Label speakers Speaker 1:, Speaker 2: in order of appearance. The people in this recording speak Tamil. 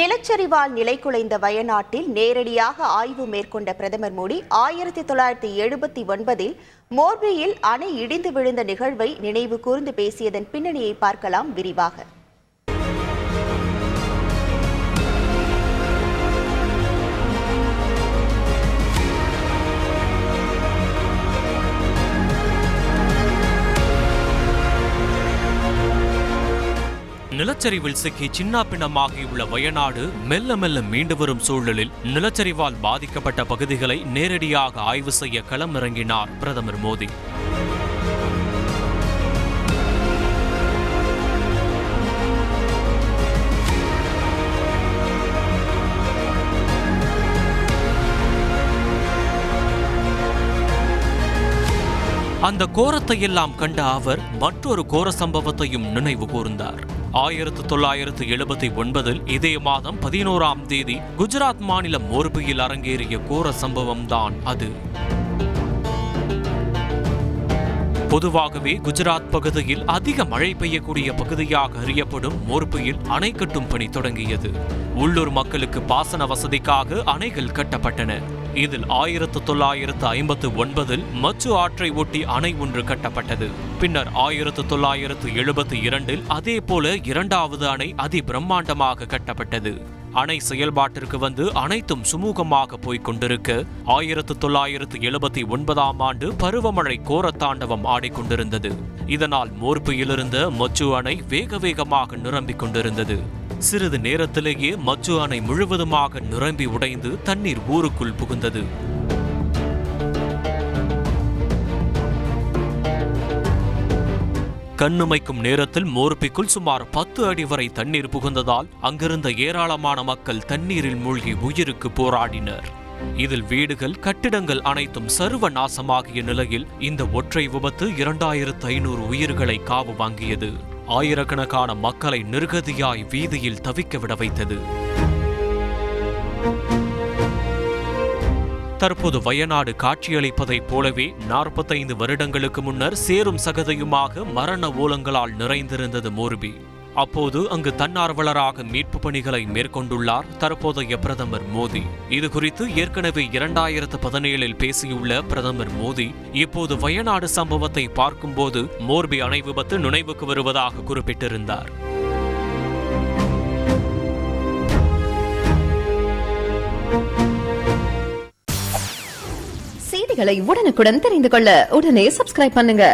Speaker 1: நிலச்சரிவால் நிலைகுலைந்த வயநாட்டில் நேரடியாக ஆய்வு மேற்கொண்ட பிரதமர் மோடி ஆயிரத்தி தொள்ளாயிரத்தி எழுபத்தி ஒன்பதில் மோர்பியில் அணை இடிந்து விழுந்த நிகழ்வை நினைவு கூர்ந்து பேசியதன் பின்னணியை பார்க்கலாம் விரிவாக.
Speaker 2: நிலச்சரிவில் சிக்கி சின்னாபின்னமாகியுள்ள வயநாடு மெல்ல மெல்ல மீண்டு வரும் சூழலில் நிலச்சரிவால் பாதிக்கப்பட்ட பகுதிகளை நேரடியாக ஆய்வு செய்ய களமிறங்கினார் பிரதமர் மோடி. அந்த கோரத்தை எல்லாம் கண்ட அவர் மற்றொரு கோர சம்பவத்தையும் நினைவு கூர்ந்தார். ஆயிரத்து தொள்ளாயிரத்து எழுபத்தி ஒன்பதில் இதே மாதம் பதினோராம் தேதி குஜராத் மாநிலம் மோர்பியில் அரங்கேறிய கோர சம்பவம் தான் அது. பொதுவாகவே குஜராத் பகுதியில் அதிக மழை பெய்யக்கூடிய பகுதியாக அறியப்படும் மோர்பியில் அணை கட்டும் பணி தொடங்கியது. உள்ளூர் மக்களுக்கு பாசன வசதிக்காக அணைகள் கட்டப்பட்டன. இதில் ஆயிரத்து தொள்ளாயிரத்து ஐம்பத்து ஒன்பதில் மச்சு ஆற்றை ஒட்டி அணை ஒன்று கட்டப்பட்டது. பின்னர் ஆயிரத்து தொள்ளாயிரத்து எழுபத்து இரண்டில் அதே போல இரண்டாவது அணை அதி பிரம்மாண்டமாக கட்டப்பட்டது. அணை செயல்பாட்டிற்கு வந்து அனைத்தும் சுமூகமாக போய்க் கொண்டிருக்க ஆயிரத்து தொள்ளாயிரத்து எழுபத்தி ஒன்பதாம் ஆண்டு பருவமழை கோரத்தாண்டவம் ஆடிக்கொண்டிருந்தது இதனால் மோர்பியிலிருந்த மச்சு அணை வேக வேகமாக நிரம்பிக் கொண்டிருந்தது. சிறிது நேரத்திலேயே மச்சு அணை முழுவதுமாக நிரம்பி உடைந்து தண்ணீர் ஊருக்குள் புகுந்தது. கண்ணுமைக்கும் நேரத்தில் மோர்பிக்குள் சுமார் பத்து அடி வரை தண்ணீர் புகுந்ததால் அங்கிருந்த ஏராளமான மக்கள் தண்ணீரில் மூழ்கி உயிருக்கு போராடினர். இதில் வீடுகள் கட்டிடங்கள் அனைத்தும் சர்வ நாசமாகிய நிலையில் இந்த ஒற்றை விபத்து இரண்டாயிரத்து ஐநூறு உயிர்களை காவு வாங்கியது. ஆயிரக்கணக்கான மக்களை நிர்கதியாய் வீதியில் தவிக்க விட வைத்தது. தற்போது வயநாடு காட்சியளிப்பதைப் போலவே நாற்பத்தைந்து வருடங்களுக்கு முன்னர் சேரும் சகதியுமாக மரண ஓலங்களால் நிறைந்திருந்தது மோர்பி. அப்போது அங்கு தன்னார்வலராக மீட்பு பணிகளை மேற்கொண்டுள்ளார் தற்போதைய பிரதமர் மோடி. இது குறித்து ஏற்கனவே இரண்டாயிரத்து பதினேழில் பேசியுள்ள பிரதமர் மோடி இப்போது வயநாடு சம்பவத்தை பார்க்கும்போது மோர்பி அணை விபத்து நினைவுக்கு வருவதாக குறிப்பிட்டிருந்தார்.
Speaker 3: செய்திகளை உடனுக்குடன் தெரிந்து கொள்ள உடனே சப்ஸ்கிரைப் பண்ணுங்க.